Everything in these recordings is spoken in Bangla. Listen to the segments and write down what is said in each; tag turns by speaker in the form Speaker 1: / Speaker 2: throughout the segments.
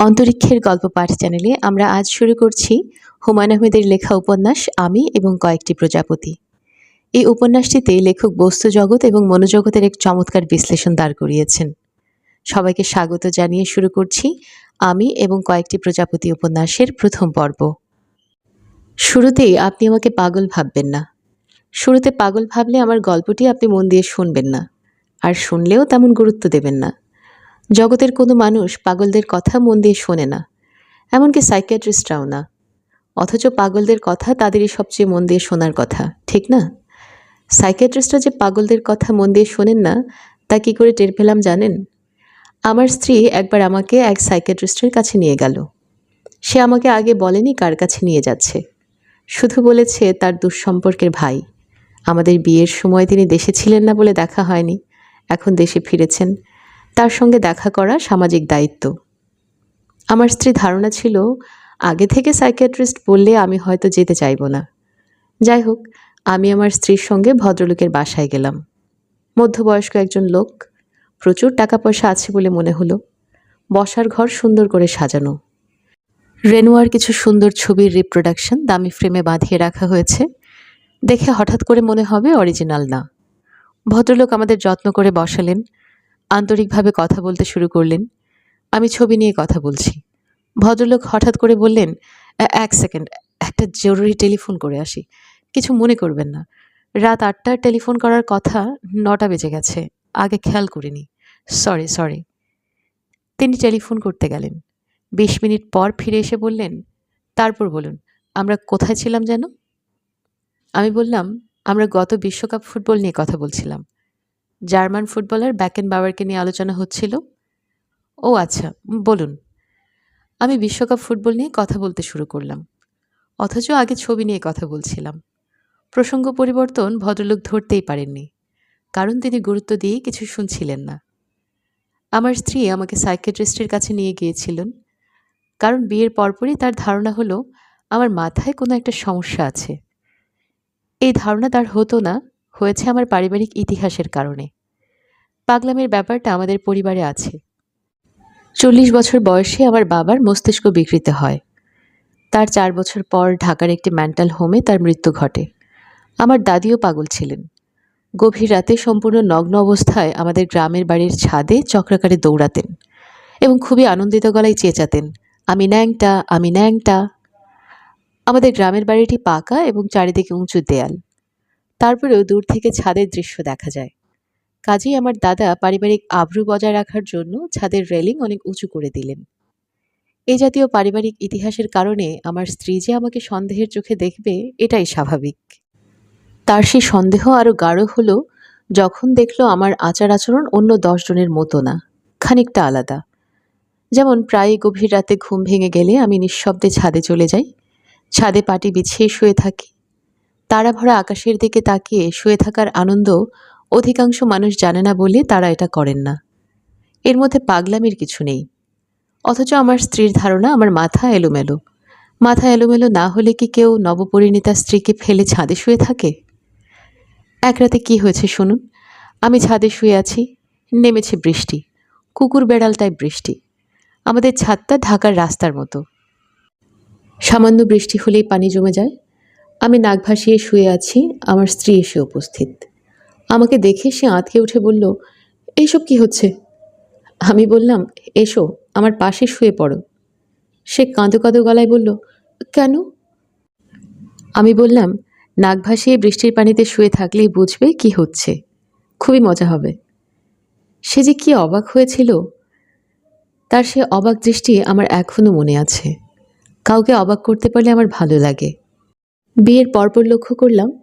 Speaker 1: অন্তরিক্ষের গল্প পাঠ চ্যানেলে আমরা আজ শুরু করছি হুমায়ুন আহমেদের লেখা উপন্যাস আমি এবং কয়েকটি প্রজাপতি। এই উপন্যাসটিতে লেখক বস্তু জগৎ এবং মনোজগতের এক চমৎকার বিশ্লেষণ দাঁড় করিয়েছেন। সবাইকে স্বাগত জানিয়ে শুরু করছি আমি এবং কয়েকটি প্রজাপতি উপন্যাসের প্রথম পর্ব। শুরুতেই আপনি আমাকে পাগল ভাববেন না। শুরুতে পাগল ভাবলে আমার গল্পটি আপনি মন দিয়ে শুনবেন না। আর শুনলেও তেমন গুরুত্ব দেবেন না। জগতের কোনো মানুষ পাগলদের কথা মন দিয়ে শোনে না, এমনকি সাইকিয়াট্রিস্টরাও না। অথচ পাগলদের কথা তাদেরই সবচেয়ে মন দিয়ে শোনার কথা, ঠিক না? সাইকিয়াট্রিস্টরা যে পাগলদের কথা মন দিয়ে শোনেন না, তা কী করে টের পেলাম জানেন? আমার স্ত্রী একবার আমাকে এক সাইকিয়াট্রিস্টের কাছে নিয়ে গেল। সে আমাকে আগে বলেনি কার কাছে নিয়ে যাচ্ছে। শুধু বলেছে তার দুঃসম্পর্কের ভাই। আমাদের বিয়ের সময় তিনি দেশে ছিলেন না বলে দেখা হয়নি, এখন দেশে ফিরেছেন। তার সঙ্গে দেখা করা সামাজিক দায়িত্ব। আমার স্ত্রী ধারণা ছিল, আগে থেকে সাইকিয়াট্রিস্ট বললে আমি হয়তো যেতে চাইব না। যাই হোক, আমি আমার স্ত্রীর সঙ্গে ভদ্রলোকের বাসায় গেলাম। মধ্যবয়স্ক একজন লোক, প্রচুর টাকা পয়সা আছে বলে মনে হলো। বসার ঘর সুন্দর করে সাজানো। রেনুয়ার কিছু সুন্দর ছবির রিপ্রোডাকশন দামি ফ্রেমে বাঁধিয়ে রাখা হয়েছে। দেখে হঠাৎ করে মনে হবে অরিজিনাল না। ভদ্রলোক আমাদের যত্ন করে বসালেন। আন্তরিকভাবে কথা বলতে শুরু করলেন। আমি ছবি নিয়ে কথা বলছি। ভদ্রলোক হঠাৎ করে বললেন এক সেকেন্ড, একটা জরুরি টেলিফোন করে আসি। কিছু মনে করবেন না। রাত আটটার টেলিফোন করার কথা নটা বেজে গেছে। আগে খেয়াল করিনি। Sorry sorry. তিনি টেলিফোন করতে গেলেন। বিশ মিনিট পর ফিরে এসে বললেন, তারপর বলুন, আমরা কোথায় ছিলাম যেন? আমি বললাম, আমরা গত বিশ্বকাপ ফুটবল নিয়ে কথা বলছিলাম। জার্মান ফুটবলার ব্যাকেন বাওয়ারকে নিয়ে আলোচনা হচ্ছিল। ও আচ্ছা বলুন, আমি বিশ্বকাপ ফুটবল নিয়ে কথা বলতে শুরু করলাম। অথচ আগে ছবি নিয়ে কথা বলছিলাম। প্রসঙ্গ পরিবর্তন ভদ্রলোক ধরতেই পারেননি, কারণ তিনি গুরুত্ব দিয়ে কিছু শুনছিলেন না। আমার স্ত্রী আমাকে সাইকিয়াট্রিস্টের কাছে নিয়ে গিয়েছিলেন, কারণ বিয়ের পরপরই তার ধারণা হলো, আমার মাথায় কোনো একটা সমস্যা আছে। এই ধারণা তার হতো না হয়েছে আমার পারিবারিক ইতিহাসের কারণে। পাগলামের ব্যাপারটা আমাদের পরিবারে আছে। চল্লিশ বছর বয়সে আমার বাবার মস্তিষ্ক বিকৃত হয়। তার চার বছর পর ঢাকার একটি মেন্টাল হোমে তার মৃত্যু ঘটে। আমার দাদিও পাগল ছিলেন। গভীর রাতে সম্পূর্ণ নগ্ন অবস্থায় আমাদের গ্রামের বাড়ির ছাদে চক্রাকারে দৌড়াতেন এবং খুবই আনন্দিত গলায় চেঁচাতেন, আমি ন্যাংটা আমি ন্যাংটা। আমাদের গ্রামের বাড়িটি পাকা এবং চারিদিকে উঁচু দেয়াল। তারপরেও দূর থেকে ছাদের দৃশ্য দেখা যায়। কাজেই আমার দাদা পারিবারিক আব্রু বজায় রাখার জন্য ছাদের রেলিং অনেক উঁচু করে দিলেন। এই জাতীয় পারিবারিক ইতিহাসের কারণে আমার স্ত্রী যে আমাকে সন্দেহের চোখে দেখবে, এটাই স্বাভাবিক। তার সেই সন্দেহ আরও গাঢ় হলো যখন দেখল আমার আচার আচরণ অন্য দশজনের মতো না, খানিকটা আলাদা। যেমন প্রায় গভীর রাতে ঘুম ভেঙে গেলে আমি নিঃশব্দে ছাদে চলে যাই, ছাদে পাটি বিছিয়ে শুয়ে থাকি তারা ভরা আকাশের দিকে তাকিয়ে শুয়ে থাকার আনন্দ অধিকাংশ মানুষ জানে না বলে তারা এটা করেন না। এর মধ্যে পাগলামির কিছু নেই। অথচ আমার স্ত্রীর ধারণা আমার মাথা এলোমেলো। মাথা এলোমেলো না হলে কি কেউ নবপরিণীতা স্ত্রীকে ফেলে ছাদে শুয়ে থাকে? এক রাতে কী হয়েছে শুনুন। আমি ছাদে শুয়ে আছি। নেমেছে বৃষ্টি। কুকুর বেড়ালটায় বৃষ্টি। আমাদের ছাদটা ঢাকার রাস্তার মতো। সামান্য বৃষ্টি হলেই পানি জমে যায়। আমি নাক ভাসিয়ে শুয়ে আছি, আমার স্ত্রী এসে উপস্থিত। আমাকে দেখে সে আঁতকে উঠে বলল এইসব কি হচ্ছে? আমি বললাম, এসো, আমার পাশে শুয়ে পড়ো। সে কাঁদো কাঁদো গলায় বলল, কেন? আমি বললাম, নাক ভাসিয়ে বৃষ্টির পানিতে শুয়ে থাকলেই বুঝবে কি হচ্ছে। খুবই মজা হবে। সে যে কি অবাক হয়েছিল, তার সে অবাক দৃষ্টি আমার এখনও মনে আছে। কাউকে অবাক করতে পারলে আমার ভালো লাগে। বিয়ের পরপর লক্ষ্য করলাম,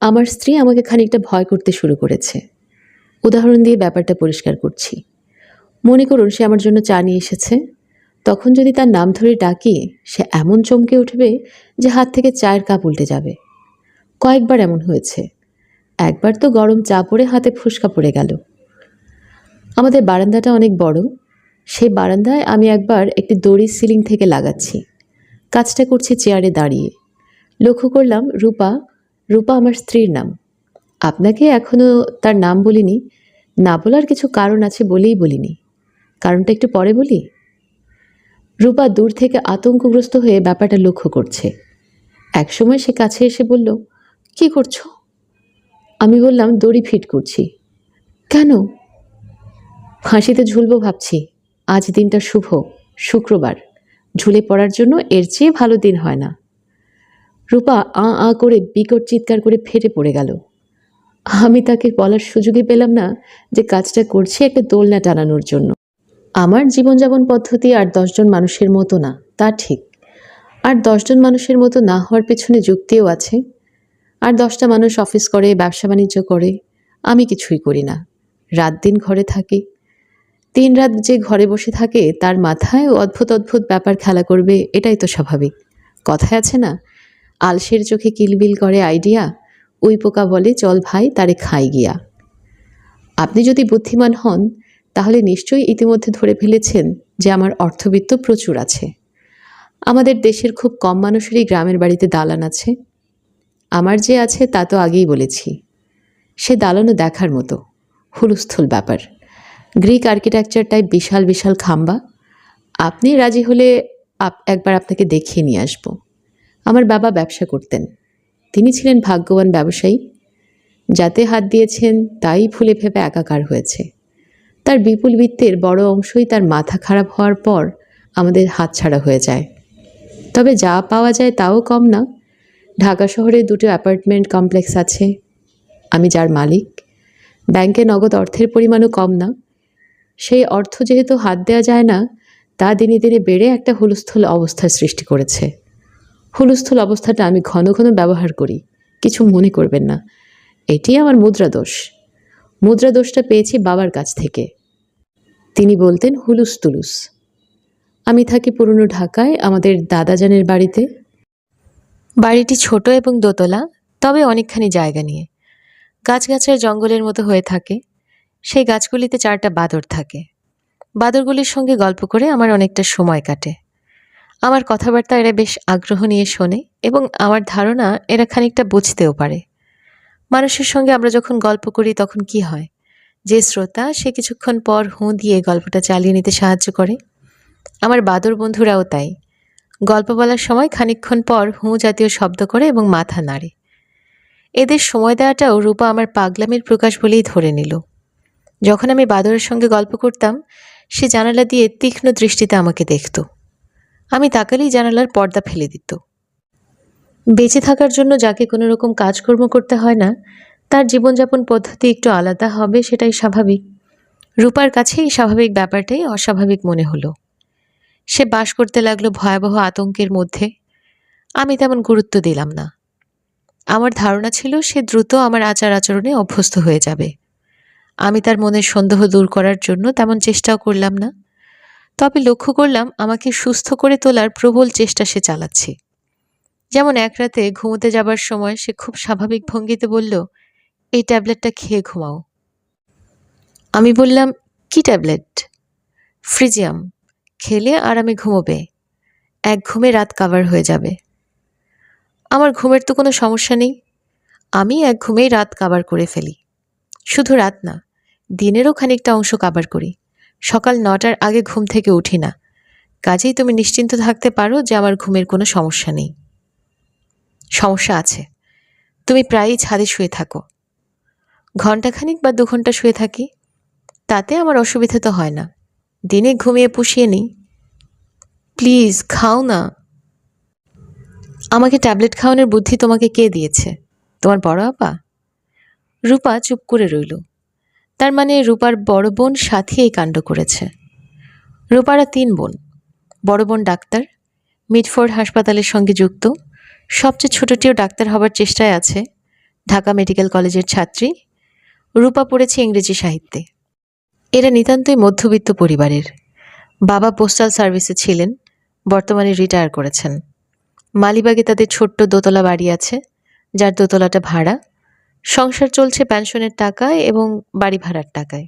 Speaker 1: আমার স্ত্রী আমাকে খানিকটা ভয় করতে শুরু করেছে। উদাহরণ দিয়ে ব্যাপারটা পরিষ্কার করছি। মনে করুন, সে আমার জন্য চা নিয়ে এসেছে। তখন যদি তার নাম ধরে ডাকি, সে এমন চমকে উঠবে যে হাত থেকে চায়ের কাপ উল্টে যাবে। কয়েকবার এমন হয়েছে। একবার তো গরম চা পড়ে হাতে ফুসকা পড়ে গেল। আমাদের বারান্দাটা অনেক বড়। সেই বারান্দায় আমি একবার একটি দড়ি সিলিং থেকে লাগাচ্ছি। কাজটা করছি চেয়ারে দাঁড়িয়ে। লক্ষ্য করলাম রূপা রূপা আমার স্ত্রীর নাম। আপনাকে এখনও তার নাম বলিনি। না বলার কিছু কারণ আছে বলেই বলিনি। কারণটা একটু পরে বলি? রূপা দূর থেকে আতঙ্কগ্রস্ত হয়ে ব্যাপারটা লক্ষ্য করছে। একসময় সে কাছে এসে বলল, কি করছ? আমি বললাম, দড়ি ফিট করছি। কেন? ফাঁসিতে ঝুলবো ভাবছি। আজ দিনটা শুভ। শুক্রবার। ঝুলে পড়ার জন্য এর চেয়ে ভালো দিন হয় না। রূপা আ আ করে বিকট চিৎকার করে ফেটে পড়ে গেল। আমি তাকে বলার সুযোগই পেলাম না যে কাজটা করছি একটা দোলনা টানানোর জন্য। আমার জীবনযাপন পদ্ধতি আর দশজন মানুষের মতো না, তা ঠিক। আর দশজন মানুষের মতো না হওয়ার পেছনে যুক্তিও আছে। আর দশটা মানুষ অফিস করে, ব্যবসা বাণিজ্য করে, আমি কিছুই করি না। রাত দিন ঘরে থাকি। তিন রাত যে ঘরে বসে থাকে, তার মাথায় অদ্ভুত অদ্ভুত ব্যাপার খেলা করবে, এটাই তো স্বাভাবিক। কথায় আছে না আলসের চোখে কিলবিল করে আইডিয়া। ওই পোকা বলে, চল ভাই, তারে খাই গিয়া। আপনি যদি বুদ্ধিমান হন, তাহলে নিশ্চয়ই ইতিমধ্যে ধরে ফেলেছেন যে আমার অর্থবিত্ত প্রচুর আছে। আমাদের দেশের খুব কম মানুষেরই গ্রামের বাড়িতে দালান আছে। আমার যে আছে, তা তো আগেই বলেছি। সে দালানও দেখার মতো। হুলস্থুল ব্যাপার। গ্রিক আর্কিটেকচার টাইপ বিশাল বিশাল খাম্বা। আপনি রাজি হলে একবার আপনাকে দেখিয়ে নিয়ে আসব। আমার বাবা ব্যবসা করতেন। তিনি ছিলেন ভাগ্যবান ব্যবসায়ী। যাতে হাত দিয়েছেন, তাই ফুলে ফেপে একাকার হয়েছে। তার বিপুল বৃত্তের বড় অংশই তার মাথা খারাপ হওয়ার পর আমাদের হাতছাড়া হয়ে যায়। তবে যা পাওয়া যায় তাও কম না। ঢাকা শহরে দুটো অ্যাপার্টমেন্ট কমপ্লেক্স আছে। আমি যার মালিক। ব্যাংকে নগদ অর্থের পরিমাণও কম না। সেই অর্থ যেহেতু হাত দেওয়া যায় না, তা দিনে দিনে বেড়ে একটা হুলস্থল অবস্থার সৃষ্টি করেছে। হুলস্থুল অবস্থাটা আমি ঘন ঘন ব্যবহার করি, কিছু মনে করবেন না। এটি আমার মুদ্রা দোষ। মুদ্রা দোষটা পেয়েছি বাবার কাছ থেকে। তিনি বলতেন হুলুস তুলুস আমি থাকি পুরনো ঢাকায়, আমাদের দাদাজানের বাড়িতে। বাড়িটি ছোট এবং দোতলা, তবে অনেকখানি জায়গা নিয়ে। গাছগাছার জঙ্গলের মতো হয়ে থাকে। সেই গাছগুলিতে চারটা বাদর থাকে। বাদরগুলির সঙ্গে গল্প করে আমার অনেকটা সময় কাটে। আমার কথাবার্তা এরা বেশ আগ্রহ নিয়ে শোনে এবং আমার ধারণা এরা খানিকটা বুঝতেও পারে। মানুষের সঙ্গে আমরা যখন গল্প করি তখন কি হয়? যে শ্রোতা, সে কিছুক্ষণ পর হুঁ দিয়ে গল্পটা চালিয়ে নিতে সাহায্য করে। আমার বাদর বন্ধুরাও তাই। গল্প বলার সময় খানিকক্ষণ পর হুঁ জাতীয় শব্দ করে এবং মাথা নাড়ে। এদের সময় দেওয়াটাও রূপা আমার পাগলামির প্রকাশ বলেই ধরে নিল। যখন আমি বাদরের সঙ্গে গল্প করতাম, সে জানালা দিয়ে তীক্ষ্ণ দৃষ্টিতে আমাকে দেখত। আমি তাকালেই জানালার পর্দা ফেলে দিত। বেঁচে থাকার জন্য যাকে কোনো রকম কাজকর্ম করতে হয় না, তার জীবনযাপন পদ্ধতি একটু আলাদা হবে সেটাই স্বাভাবিক। রূপার কাছে এই স্বাভাবিক ব্যাপারটাই অস্বাভাবিক মনে হলো। সে বাস করতে লাগল ভয়াবহ আতঙ্কের মধ্যে। আমি তেমন গুরুত্ব দিলাম না। আমার ধারণা ছিল সে দ্রুত আমার আচার আচরণে অভ্যস্ত হয়ে যাবে। আমি তার মনের সন্দেহ দূর করার জন্য তেমন চেষ্টাও করলাম না। তবে লক্ষ্য করলাম আমাকে সুস্থ করে তোলার প্রবল চেষ্টা সে চালাচ্ছে। যেমন এক রাতে ঘুমোতে যাবার সময় সে খুব স্বাভাবিক ভঙ্গিতে বলল, এই ট্যাবলেটটা খেয়ে ঘুমাও। আমি বললাম, কি ট্যাবলেট? ফ্রিজিয়াম। খেলে আর আমি ঘুমোবে। এক ঘুমে রাত কাভার হয়ে যাবে। আমার ঘুমের তো কোনো সমস্যা নেই। আমি এক ঘুমেই রাত কাভার করে ফেলি। শুধু রাত না, দিনেরও খানিকটা অংশ কাভার করি। সকাল নটার আগে ঘুম থেকে উঠি না। কাজেই তুমি নিশ্চিন্ত থাকতে পারো যে আমার ঘুমের কোনো সমস্যা নেই। সমস্যা আছে। তুমি প্রায়ই ছাদে শুয়ে থাকো। ঘন্টাখানিক বা দু ঘণ্টা শুয়ে থাকি। তাতে আমার অসুবিধা তো হয় না। দিনে ঘুমিয়ে পুষিয়ে নিই। প্লিজ, খাও না। আমাকে ট্যাবলেট খাওয়ানোর বুদ্ধি তোমাকে কে দিয়েছে? তোমার বড় আপা? রূপা চুপ করে রইল। তার মানে রূপার বড় বোন সাথী এই কাণ্ড করেছে। রূপারা তিন বোন। বড় বোন ডাক্তার, মিডফোর্ড হাসপাতালের সঙ্গে যুক্ত, সবচেয়ে ছোটটিও ডাক্তার হবার চেষ্টায় আছে, ঢাকা মেডিকেল কলেজের ছাত্রী। রূপা পড়েছে ইংরেজি সাহিত্যে। এরা নিতান্তই মধ্যবিত্ত পরিবারের। বাবা পোস্টাল সার্ভিসে ছিলেন, বর্তমানে রিটায়ার করেছেন। মালিবাগে তাদের ছোট্ট দোতলা বাড়ি আছে, যার দোতলাটা ভাড়া। সংসার চলছে পেনশনের টাকায় এবং বাড়ি ভাড়ার টাকায়।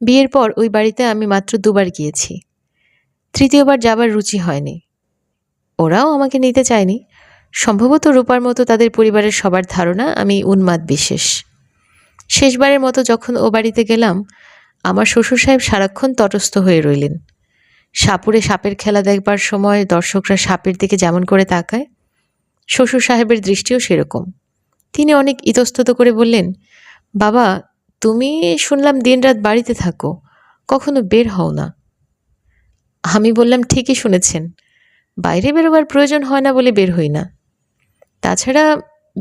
Speaker 1: বিয়ের পর ওই বাড়িতে আমি মাত্র দুবার গিয়েছি। তৃতীয়বার যাবার রুচি হয়নি। ওরাও আমাকে নিতে চায়নি। সম্ভবত রূপার মতো তাদের পরিবারের সবার ধারণা আমি উন্মাদ বিশেষ। শেষবারের মতো যখন ও বাড়িতে গেলাম, আমার শ্বশুর সাহেব সারাক্ষণ তটস্থ হয়ে রইলেন। সাপুরে সাপের খেলা দেখবার সময় দর্শকরা সাপের দিকে যেমন করে তাকায়, শ্বশুর সাহেবের দৃষ্টিও সেরকম। তিনি অনেক ইতস্তত করে বললেন, বাবা, তুমি শুনলাম দিনরাত বাড়িতে থাকো, কখনো বের হও না। আমি বললাম, ঠিকই শুনেছেন, বাইরে বেরোবার প্রয়োজন হয় না বলে বের হই না। তাছাড়া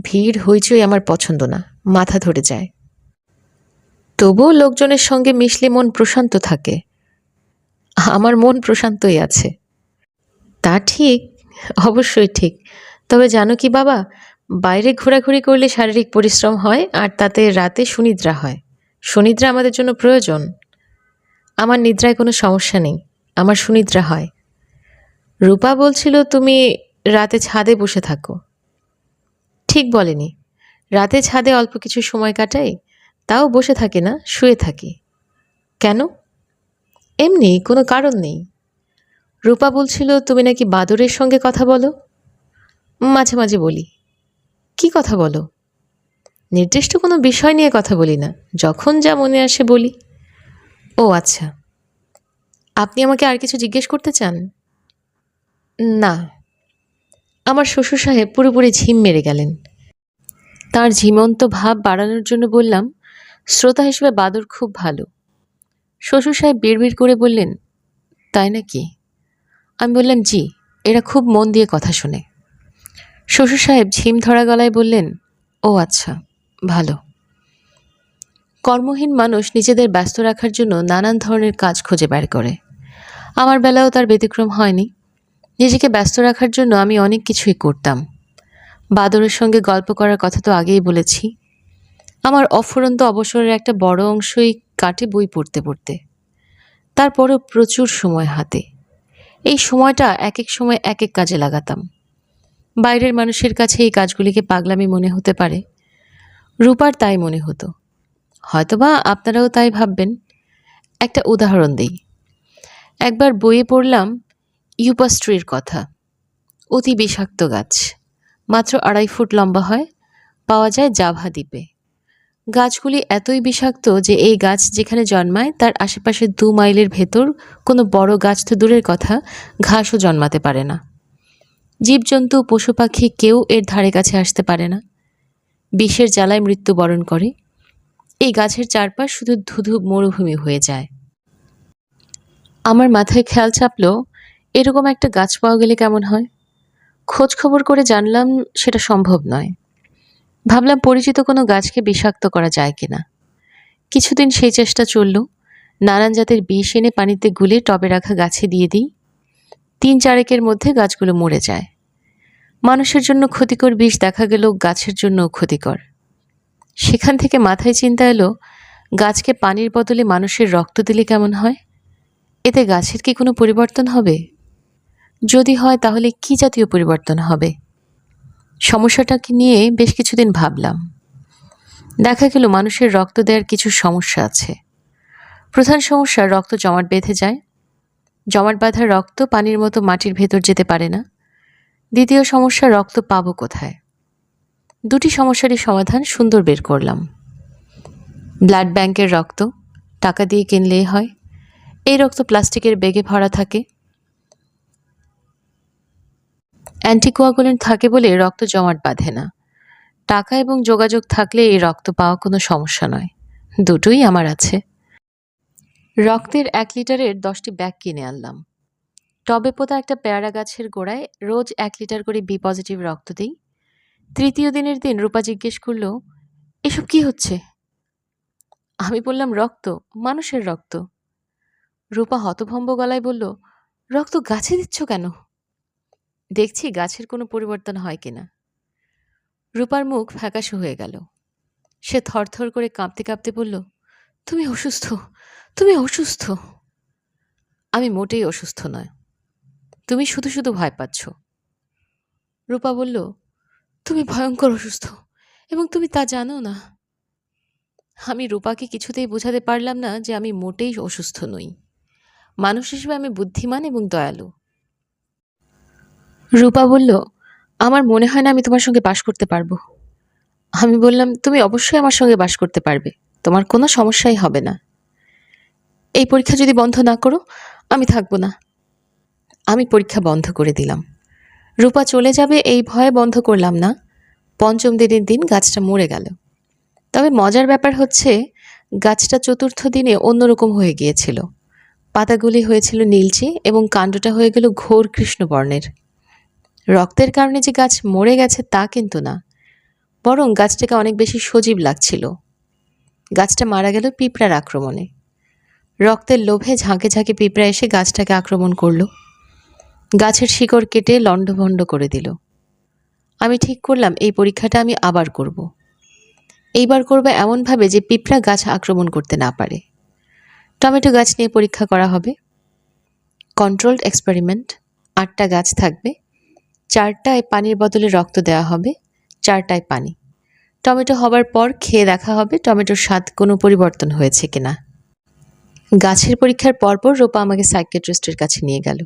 Speaker 1: ভিড়, হইচই আমার পছন্দ না, মাথা ধরে যায়। তবুও লোকজনের সঙ্গে মিশলে মন প্রশান্ত থাকে, আমার মন প্রশান্তই আছে। তা ঠিক, অবশ্যই ঠিক, তবে জানো কি বাবা বাইরে ঘোরাঘুরি করলে শারীরিক পরিশ্রম হয় আর তাতে রাতে সুনিদ্রা হয়। সুনিদ্রা আমাদের জন্য প্রয়োজন। আমার নিদ্রায় কোনো সমস্যা নেই। আমার সুনিদ্রা হয়। রূপা বলছিল, তুমি রাতে ছাদে বসে থাকো। ঠিক বলেনি। রাতে ছাদে অল্প কিছু সময় কাটাই? তাও বসে থাকি না, শুয়ে থাকি। কেন? এমনি, কোনো কারণ নেই। রূপা বলছিল, তুমি নাকি বাদরের সঙ্গে কথা বলো? মাঝে মাঝে বলি। কি কথা বলো? নির্দিষ্ট কোনো বিষয় নিয়ে কথা বলি না। যখন যা মনে আসে বলি। ও আচ্ছা। আপনি আমাকে আর কিছু জিজ্ঞেস করতে চান? না। আমার শ্বশুর সাহেব পুরোপুরি ঝিম মেরে গেলেন। তার ঝিমন্ত ভাব বাড়ানোর জন্য বললাম, শ্রোতা হিসেবে বাদর খুব ভালো। শ্বশুর সাহেব বিড়বিড় করে বললেন, তাই নাকি? আমি বললাম, জি, এরা খুব মন দিয়ে কথা শোনে। শ্বশুর সাহেব ঝিম ধরা গলায় বললেন, ও আচ্ছা ভালো। কর্মহীন মানুষ নিজেদের ব্যস্ত রাখার জন্য নানান ধরনের কাজ খুঁজে বের করে। আমার বেলাও তার ব্যতিক্রম হয়নি। নিজেকে ব্যস্ত রাখার জন্য আমি অনেক কিছুই করতাম। বাদরের সঙ্গে গল্প করার কথা তো আগেই বলেছি। আমার অফুরন্ত অবসরের একটা বড় অংশই কাটে বই পড়তে পড়তে। তারপরও প্রচুর সময় হাতে। এই সময়টা এক এক সময় এক এক কাজে লাগাতাম। বাইরের মানুষের কাছে এই কাজগুলিকে পাগলামি মনে হতে পারে। রূপার তাই মনে হতো। হয়তোবা আপনারাও তাই ভাববেন। একটা উদাহরণ দিই। একবার বইয়ে পড়লাম ইউপাস্ট্রির কথা। অতি বিষাক্ত গাছ। মাত্র আড়াই ফুট লম্বা হয়। পাওয়া যায় জাভা দ্বীপে। গাছগুলি এতই বিষাক্ত যে এই গাছ যেখানে জন্মায়, তার আশেপাশে দু মাইলের ভেতর কোনো বড় গাছ তো দূরের কথা, ঘাসও জন্মাতে পারে না। জীবজন্তু পশু পাখি কেউ এর ধারে কাছে আসতে পারে না। বিষের জ্বালায় মৃত্যুবরণ করে। এই গাছের চারপাশ শুধু ধুধু মরুভূমি হয়ে যায়। আমার মাথায় খেয়াল চাপলো এরকম একটা গাছ পাওয়া গেলে কেমন হয়? খোঁজ খবর করে জানলাম সেটা সম্ভব নয়। ভাবলাম পরিচিত কোনো গাছকে বিষাক্ত করা যায় কিনা। কিছুদিন সেই চেষ্টা চলল, নানান জাতের বিষ এনে পানিতে গুলে টবে রাখা গাছে দিয়ে দিই। তিন চারেকের মধ্যে গাছগুলো মরে যায়। মানুষের জন্য ক্ষতিকর বিষ দেখা গেল, গাছের জন্যও ক্ষতিকর। সেখান থেকে মাথায় চিন্তা এলো, গাছকে পানির বদলে মানুষের রক্ত দিলে কেমন হয়? এতে গাছের কি কোনো পরিবর্তন হবে? যদি হয়, তাহলে কি জাতীয় পরিবর্তন হবে? সমস্যাটাকে নিয়ে বেশ কিছুদিন ভাবলাম। দেখা গেল, মানুষের রক্ত দেওয়ার কিছু সমস্যা আছে। প্রধান সমস্যা, রক্ত জমাট বেঁধে যায়। জমাট বাঁধা রক্ত পানির মতো মাটির ভেতর যেতে পারে না। দ্বিতীয় সমস্যা, রক্ত পাবো কোথায়? দুটি সমস্যারই সমাধান সুন্দর বের করলাম। ব্লাড ব্যাংকের রক্ত, টাকা দিয়ে কিনলেই হয়। এই রক্ত প্লাস্টিকের বেগে ভরা থাকে। অ্যান্টিকোয়াগুলেন্ট থাকে বলে রক্ত জমাট বাঁধে না। টাকা এবং যোগাযোগ থাকলে এই রক্ত পাওয়া কোনো সমস্যা নয়। দুটোই আমার আছে। রক্তের এক লিটারের দশটি ব্যাগ কিনে আনলাম। টবে পোতা একটা পেয়ারা গাছের গোড়ায় রোজ এক লিটার করে বি পজিটিভ রক্ত দিই। তৃতীয় দিনের দিন রূপা জিজ্ঞেস করল, এসব কি হচ্ছে? আমি বললাম, রক্ত, মানুষের রক্ত। রূপা হতভম্ব গলায় বলল, রক্ত গাছে দিচ্ছ কেন? দেখছি গাছের কোনো পরিবর্তন হয় কিনা। রূপার মুখ ফ্যাকাশে হয়ে গেল। সে থরথর করে কাঁপতে কাঁপতে বলল, তুমি অসুস্থ তুমি অসুস্থ। আমি মোটেই অসুস্থ নয়। তুমি শুধু শুধু ভয় পাচ্ছ। রূপা বলল, তুমি ভয়ঙ্কর অসুস্থ, এবং তুমি তা জানো না। আমি রূপাকে কিছুতেই বোঝাতে পারলাম না যে আমি মোটেই অসুস্থ নই। মানুষ হিসেবে আমি বুদ্ধিমান এবং দয়ালু। রূপা বলল, আমার মনে হয় না আমি তোমার সঙ্গে বাস করতে পারব। আমি বললাম, তুমি অবশ্যই আমার সঙ্গে বাস করতে পারবে, তোমার কোনো সমস্যাই হবে না। এই পরীক্ষা যদি বন্ধ না করো, আমি থাকব না। আমি পরীক্ষা বন্ধ করে দিলাম। রূপা চলে যাবে এই ভয়ে বন্ধ করলাম না। পঞ্চম দিনের দিন গাছটা মরে গেল। তবে মজার ব্যাপার হচ্ছে, গাছটা চতুর্থ দিনে অন্যরকম হয়ে গিয়েছিল। পাতাগুলি হয়েছিল নীলচে এবং কাণ্ডটা হয়ে গেল ঘোর কৃষ্ণবর্ণের। রক্তের কারণে যে গাছ মরে গেছে তা কিন্তু না, বরং গাছটাকে অনেক বেশি সজীব লাগছিল। গাছটা মারা গেল পিঁপড়ার আক্রমণে। রক্তের লোভে ঝাঁকে ঝাঁকে পিঁপড়া এসে গাছটাকে আক্রমণ করল। গাছের শিকড় কেটে লণ্ডভণ্ড করে দিল। আমি ঠিক করলাম, এই পরীক্ষাটা আমি আবার করব। এইবার করব এমনভাবে যে পিঁপড়া গাছ আক্রমণ করতে না পারে। টমেটো গাছ নিয়ে পরীক্ষা করা হবে। কন্ট্রোলড এক্সপেরিমেন্ট, আটটা গাছ থাকবে। চারটায় পানির বদলে রক্ত দেওয়া হবে। চারটায় পানি। টমেটো হবার পর খেয়ে দেখা হবে টমেটোর স্বাদ কোনো পরিবর্তন হয়েছে কিনা। গাছের পরীক্ষার পরপর রূপা আমাকে সাইকিয়াট্রিস্টের কাছে নিয়ে গেল।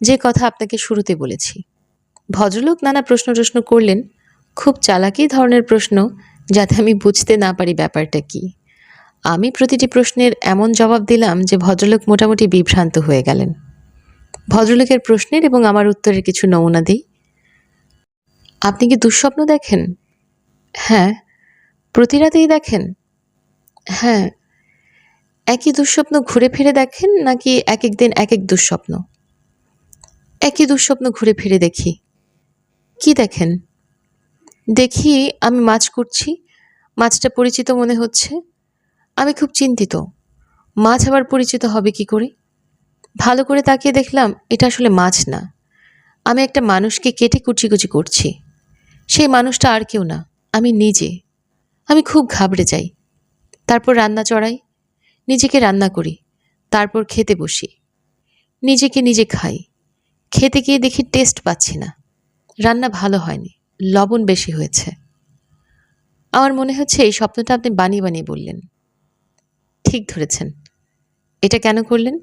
Speaker 1: যে কথা আপনাকে শুরুতে বলেছি। ভদ্রলোক নানা প্রশ্ন টশ্ন করলেন, খুব চালাকি ধরনের প্রশ্ন, যাতে আমি বুঝতে না পারি ব্যাপারটা কি। আমি প্রতিটি প্রশ্নের এমন জবাব দিলাম যে ভদ্রলোক মোটামুটি বিভ্রান্ত হয়ে গেলেন। ভদ্রলোকের প্রশ্নের এবং আমার উত্তরের কিছু নমুনা দিই। আপনি কি দুঃস্বপ্ন দেখেন? হ্যাঁ। প্রতি রাতেই দেখেন? হ্যাঁ। একই দুঃস্বপ্ন ঘুরে ফিরে দেখেন, নাকি এক এক দিন এক এক দুঃস্বপ্ন? একই দুঃস্বপ্ন ঘুরে ফিরে দেখি। কি দেখেন? দেখি আমি মাছ করছি মাছটা পরিচিত মনে হচ্ছে। আমি খুব চিন্তিত, মাছ আবার পরিচিত হবে কি করে? ভালো করে তাকিয়ে দেখলাম এটা আসলে মাছ না। আমি একটা মানুষকে কেটে কুচি কুচি করছি। সেই মানুষটা আর কেউ না, আমি নিজে। আমি খুব ঘাবড়ে যাই। তারপর রান্না চড়াই, নিজেকে রান্না করি, তারপর খেতে বসি। নিজেকে নিজে খাই। খেতে গিয়ে দেখি টেস্ট পাচ্ছি না। রান্না ভালো হয়নি, লবণ বেশি হয়েছে। আমার মনে হচ্ছে এই স্বপ্নটা আপনি বানিয়ে বানিয়ে বললেন। ঠিক ধরেছেন। এটা কেন করলেন?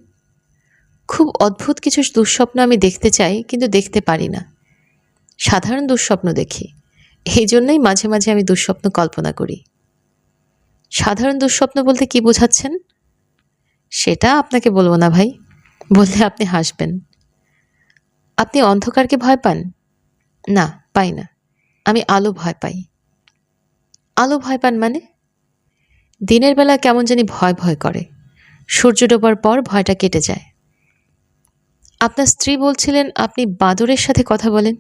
Speaker 1: খুব অদ্ভুত কিছু দুঃস্বপ্ন আমি দেখতে চাই, কিন্তু দেখতে পারি না। সাধারণ দুঃস্বপ্ন দেখি। এই জন্যই মাঝে মাঝে আমি দুঃস্বপ্ন কল্পনা করি। সাধারণ দুঃস্বপ্ন বলতে কি বোঝাচ্ছেন? সেটা আপনাকে বলব না ভাই। বললে আপনি হাসবেন। আপনি অন্ধকারকে ভয় পান? না, পাই না। আমি আলো ভয় পাই। আলো ভয় পান মানে? দিনের বেলা কেমন জানি ভয় ভয় করে। সূর্য ডোবার পর ভয়টা কেটে যায়। আপনার স্ত্রী বলছিলেন, আপনি বাদরের সাথে কথা বলেন।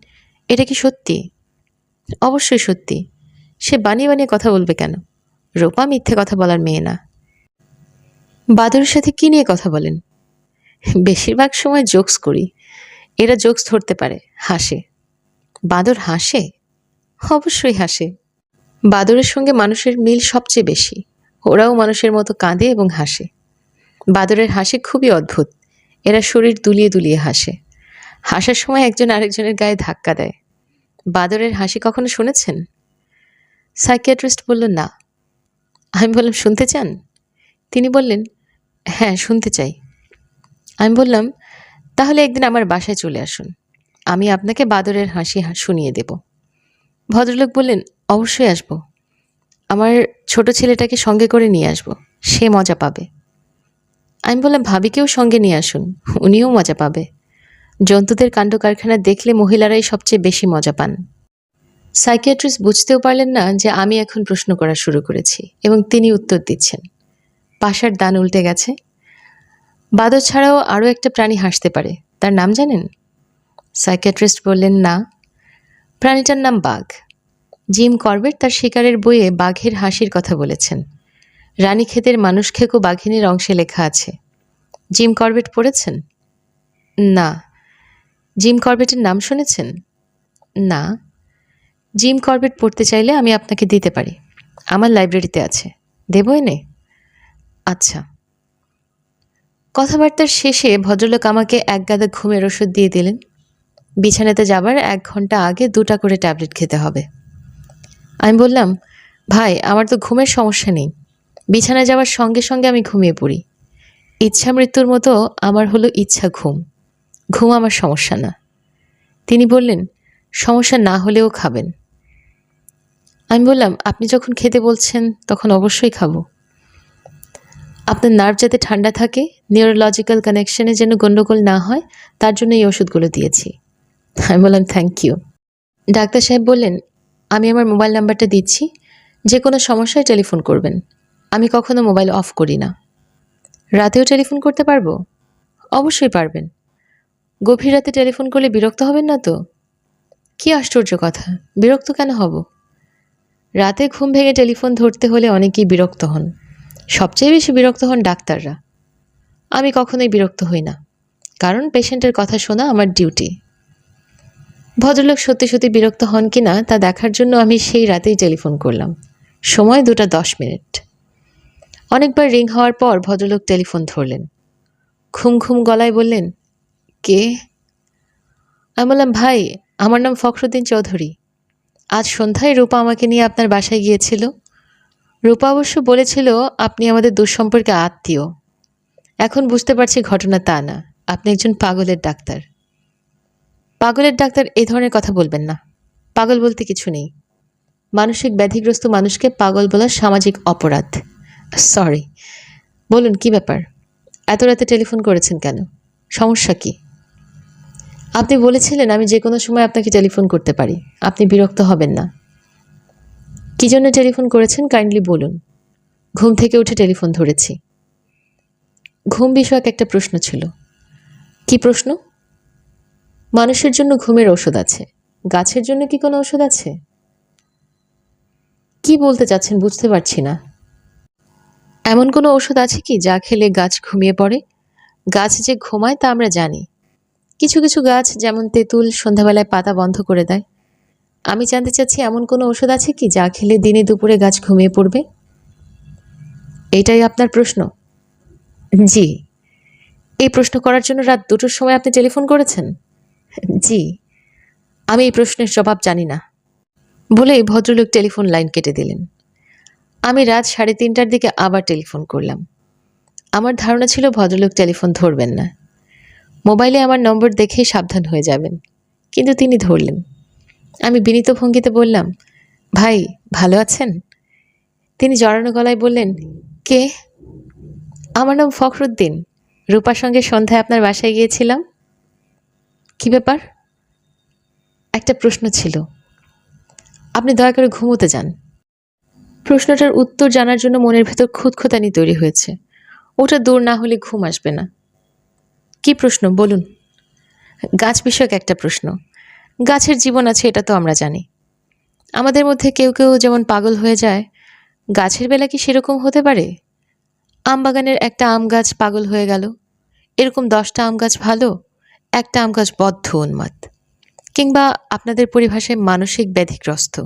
Speaker 1: এটা কি সত্যি? অবশ্যই সত্যি। সে বানিয়ে বানিয়ে কথা বলবে কেন? রূপা মিথ্যে কথা বলার মেয়ে না। বাদরের সাথে কি নিয়ে কথা বলেন? বেশিরভাগ সময় জোকস করি। এরা জোকস ধরতে পারে, হাসে। বাদর হাসে? অবশ্যই হাসে। বাদরের সঙ্গে মানুষের মিল সবচেয়ে বেশি। ওরাও মানুষের মতো কাঁদে এবং হাসে। বাদরের হাসি খুবই অদ্ভুত। এরা শরীর দুলিয়ে দুলিয়ে হাসে। হাসার সময় একজন আরেকজনের গায়ে ধাক্কা দেয়। বাদরের হাসি কখনো শুনেছেন? সাইকিয়াট্রিস্ট বলল, না। আমি বললাম, শুনতে চান? তিনি বললেন হ্যাঁ শুনতে চাই। আমি বললাম তাহলে একদিন আমার বাসায় চলে আসুন। আমি আপনাকে বাদরের হাসি শুনিয়ে দেব। ভদ্রলোক বললেন, অবশ্যই আসব। আমার ছোট ছেলেটাকে সঙ্গে করে নিয়ে আসব। সে মজা পাবে। আমি বললাম, ভাবিকেও সঙ্গে নিয়ে আসুন। উনিও মজা পাবে। জন্তুদের কাণ্ড কারখানা দেখলে মহিলারাই সবচেয়ে বেশি মজা পান। সাইকিয়াট্রিস্ট বুঝতেও পারলেন না যে আমি এখন প্রশ্ন করা শুরু করেছি এবং তিনি উত্তর দিচ্ছেন। পাশার দান উল্টে গেছে। বাদর ছাড়াও আরও একটা প্রাণী হাসতে পারে। তার নাম জানেন? সাইকিয়াট্রিস্ট বললেন, না। প্রাণীটার নাম বাঘ। জিম করবেট তার শিকারের বইয়ে বাঘের হাসির কথা বলেছেন। রানীক্ষেতের খেকো বাঘিনীর অংশে লেখা আছে। জিম করবেট পড়েছেন? না। জিম করবেটের নাম শুনেছেন? না। জিম করবেট পড়তে চাইলে আমি আপনাকে দিতে পারি। আমার লাইব্রেরিতে আছে। দেবো এনে? আচ্ছা। কথাবার্তার শেষে ভদ্রলোক আমাকে এক গাদা ঘুমের ওষুধ দিয়ে দিলেন। বিছানাতে যাবার এক ঘণ্টা আগে দুটা করে ট্যাবলেট খেতে হবে। আমি বললাম, ভাই, আমার তো ঘুমের সমস্যা নেই। বিছানায় যাওয়ার সঙ্গে সঙ্গে আমি ঘুমিয়ে পড়ি। ইচ্ছা মৃত্যুর মতো আমার হলো ইচ্ছা ঘুম। ঘুম আমার সমস্যা না। তিনি বললেন, সমস্যা না হলেও খাবেন। আমি বললাম, আপনি যখন খেতে বলছেন, তখন অবশ্যই খাব। আপনার নার্ভ যাতে ঠান্ডা থাকে নিউরোলজিক্যাল কানেকশনে যেন গণ্ডগোল না হয়, তার জন্য এই ওষুধগুলো দিয়েছি। আমি বললাম থ্যাংক ইউ ডাক্তার সাহেব বললেন, আমি আমার মোবাইল নাম্বারটা দিচ্ছি যে কোনো সমস্যায় টেলিফোন করবেন। আমি কখনো মোবাইল অফ করি না। রাতেও টেলিফোন করতে পারব? অবশ্যই পারবেন। গভীর রাতে টেলিফোন করলে বিরক্ত হবেন না তো? কি আশ্চর্য কথা। বিরক্ত কেন হব? রাতে ঘুম ভেঙে টেলিফোন ধরতে হলে অনেকেই বিরক্ত হন। সবচেয়ে বেশি বিরক্ত হন ডাক্তাররা। আমি কখনোই বিরক্ত হই না, কারণ পেশেন্টের কথা শোনা আমার ডিউটি। ভদ্রলোক সত্যি সত্যি বিরক্ত হন কি না তা দেখার জন্য আমি সেই রাতেই টেলিফোন করলাম। সময় দুটা দশ মিনিট। অনেকবার রিং হওয়ার পর ভদ্রলোক টেলিফোন ধরলেন। ঘুম ঘুম গলায় বললেন, কে? আমি বললাম, ভাই, আমার নাম ফখরুদ্দিন চৌধুরী। আজ সন্ধ্যায় রূপা আমাকে নিয়ে আপনার বাসায় গিয়েছিল? রূপা অবশ্য বলেছিল, আপনি আমাদের দুঃসম্পর্কে আত্মীয়। এখন বুঝতে পারছি ঘটনা তা না। আপনি একজন পাগলের ডাক্তার। পাগলের ডাক্তার এই ধরনের কথা বলবেন না। পাগল বলতে কিছু নেই। মানসিক ব্যাধিগ্রস্ত মানুষকে পাগল বলা সামাজিক অপরাধ। সরি। বলুন, কি ব্যাপার? এত রাতে টেলিফোন করেছেন কেন? সমস্যা কি? আপনি বলেছিলেন আমি যে কোনো সময় আপনাকে টেলিফোন করতে পারি। আপনি বিরক্ত হবেন না। কী জন্য টেলিফোন করেছেন? কাইন্ডলি বলুন। ঘুম থেকে উঠে টেলিফোন ধরেছি। ঘুম বিষয়ক একটা প্রশ্ন ছিল। কি প্রশ্ন? মানুষের জন্য ঘুমের ওষুধ আছে। গাছের জন্য কি কোনো ওষুধ আছে? কি বলতে চাচ্ছেন বুঝতে পারছি না। এমন কোনো ওষুধ আছে কি যা খেলে গাছ ঘুমিয়ে পড়ে? গাছ যে ঘুমায় তা আমরা জানি। কিছু কিছু গাছ যেমন তেঁতুল সন্ধ্যাবেলায় পাতা বন্ধ করে দেয়। আমি জানতে চাচ্ছি, এমন কোনো ওষুধ আছে কি যা খেলে দিনে দুপুরে গাছ ঘুমিয়ে পড়বে? এটাই আপনার প্রশ্ন? জি। এই প্রশ্ন করার জন্য রাত দুটোর সময় আপনি টেলিফোন করেছেন? জি। আমি এই প্রশ্নের জবাব জানি না। বলেই ভদ্রলোক টেলিফোন লাইন কেটে দিলেন। আমি রাত সাড়ে তিনটার দিকে আবার টেলিফোন করলাম। আমার ধারণা ছিল ভদ্রলোক টেলিফোন ধরবেন না। মোবাইলে আমার নম্বর দেখেই সাবধান হয়ে যাবেন। কিন্তু তিনি ধরলেন। আমি বিনীত ভঙ্গিতে বললাম, ভাই, ভালো আছেন? তিনি জড়ানো গলায় বললেন, কে? আমার নাম ফখরুদ্দিন। রূপার সঙ্গে সন্ধ্যায় আপনার বাসায় গিয়েছিলাম। কি ব্যাপার? একটা প্রশ্ন ছিল। আপনি দয়া করে ঘুমোতে যান। প্রশ্নটার উত্তর জানার জন্য মনের ভেতর খুঁতখুতানি তৈরি হয়েছে। ওটা দূর না হলে ঘুম আসবে না। কি প্রশ্ন? বলুন। গাছ বিষয়ক একটা প্রশ্ন। গাছের জীবন আছে, এটা তো আমরা জানি। আমাদের মধ্যে কেউ কেউ যেমন পাগল হয়ে যায়, গাছের বেলা কি সেরকম হতে পারে? আম বাগানের একটা আম গাছ পাগল হয়ে গেল। এরকম দশটা আম গাছ ভালো, একটা আম গাছ বদ্ধ উন্মাদ। কিংবা আপনাদের পরিভাষায় মানসিক ব্যাধিগ্রস্ত।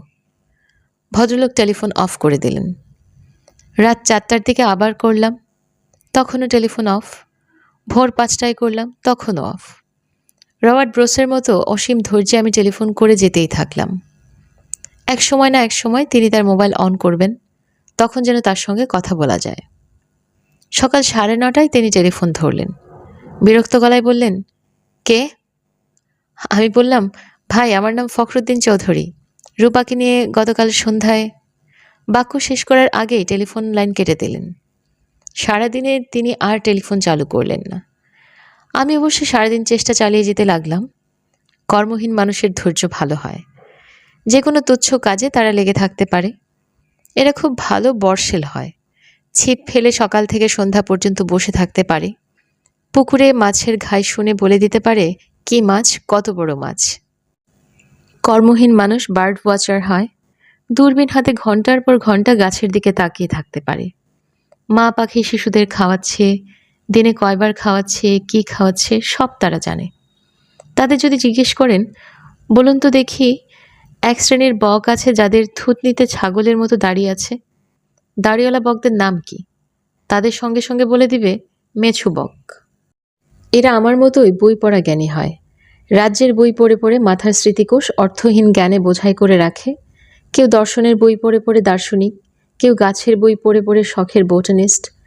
Speaker 1: ভদ্রলোক টেলিফোন অফ করে দিলেন। রাত চারটার দিকে আবার করলাম, তখনও টেলিফোন অফ। ভোর পাঁচটায় করলাম, তখনও অফ। রবার্ট ব্রোসের মতো অসীম ধৈর্যে আমি টেলিফোন করে যেতেই থাকলাম। এক সময় না এক সময় তিনি তার মোবাইল অন করবেন, তখন যেন তার সঙ্গে কথা বলা যায়। সকাল সাড়ে নটায় তিনি টেলিফোন ধরলেন। বিরক্ত গলায় বললেন, কে? আমি বললাম, ভাই, আমার নাম ফখরুদ্দিন চৌধুরী। রূপাকে নিয়ে গতকাল সন্ধ্যায় বাক্য শেষ করার আগেই টেলিফোন লাইন কেটে দিলেন। সারাদিনে তিনি আর টেলিফোন চালু করলেন না। আমি অবশ্য সারাদিন চেষ্টা চালিয়ে যেতে লাগলাম। কর্মহীন মানুষের ধৈর্য ভালো হয়। যে কোনো তুচ্ছ কাজে তারা লেগে থাকতে পারে। এরা খুব ভালো বর্ষেল হয়। ছিপ ফেলে সকাল থেকে সন্ধ্যা পর্যন্ত বসে থাকতে পারে। পুকুরে মাছের ঘাই শুনে বলে দিতে পারে, কি মাছ? কত বড় মাছ? কর্মহীন মানুষ বার্ড ওয়াচার হয়। দূরবীন হাতে ঘণ্টার পর ঘণ্টা গাছের দিকে তাকিয়ে থাকতে পারে। মা পাখি শিশুদের খাওয়াচ্ছে দিনে কয়বার খাওয়াচ্ছে, কি খাওয়াচ্ছে, সব তারা জানে। তাদের যদি জিজ্ঞেস করেন, বলুন তো দেখি, এক শ্রেণির বক আছে যাদের থুতনিতে ছাগলের মতো দাঁড়িয়ে আছে। দাড়িওয়ালা বকদের নাম কি? তাদের সঙ্গে সঙ্গে বলে দিবে, মেছু বক। এরা আমার মতোই বই পড়া জ্ঞানী হয়। রাজ্যের বই পড়ে পড়ে মাথার স্মৃতিকোষ অর্থহীন জ্ঞানে বোঝাই করে রাখে। কেউ দর্শনের বই পড়ে পড়ে দার্শনিক, কেউ গাছের বই পড়ে পড়ে শখের বোটানিস্ট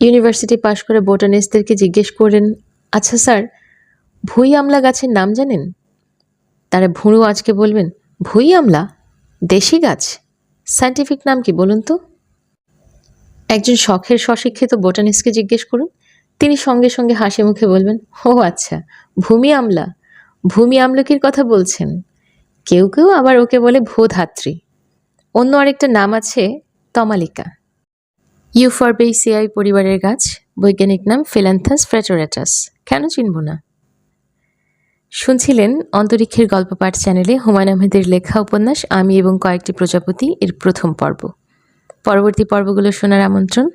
Speaker 1: ইউনিভার্সিটি পাশ করে বোটানিস্টদেরকে জিজ্ঞেস করেন আচ্ছা স্যার, ভুই আমলা গাছের নাম জানেন? তারা ভুঁড়ো আজকে বলবেন, ভুই আমলা? দেশি গাছ? সায়েন্টিফিক নাম কি বলুন তো? একজন শখের স্বশিক্ষিত বোটানিস্টকে জিজ্ঞেস করুন, তিনি সঙ্গে সঙ্গে হাসি মুখে বলবেন, ও আচ্ছা ভূমি আমলা? ভূমি আমলকির কথা বলছেন। কেউ কেউ আবার ওকে বলে ভূধাত্রী। অন্য আরেকটা নাম আছে তমালিকা। ইউফরবেসিয়াই পরিবারের গাছ, বৈজ্ঞানিক নাম ফেলান্থাস ফ্রেটোরেটাস কেন চিনব না? শুনছিলেন অন্তরিক্ষের গল্প পাঠ চ্যানেলে হুমায়ুন আহমেদের লেখা উপন্যাস, আমি এবং কয়েকটি প্রজাপতি, এর প্রথম পর্ব। পরবর্তী পর্বগুলো শোনার আমন্ত্রণ।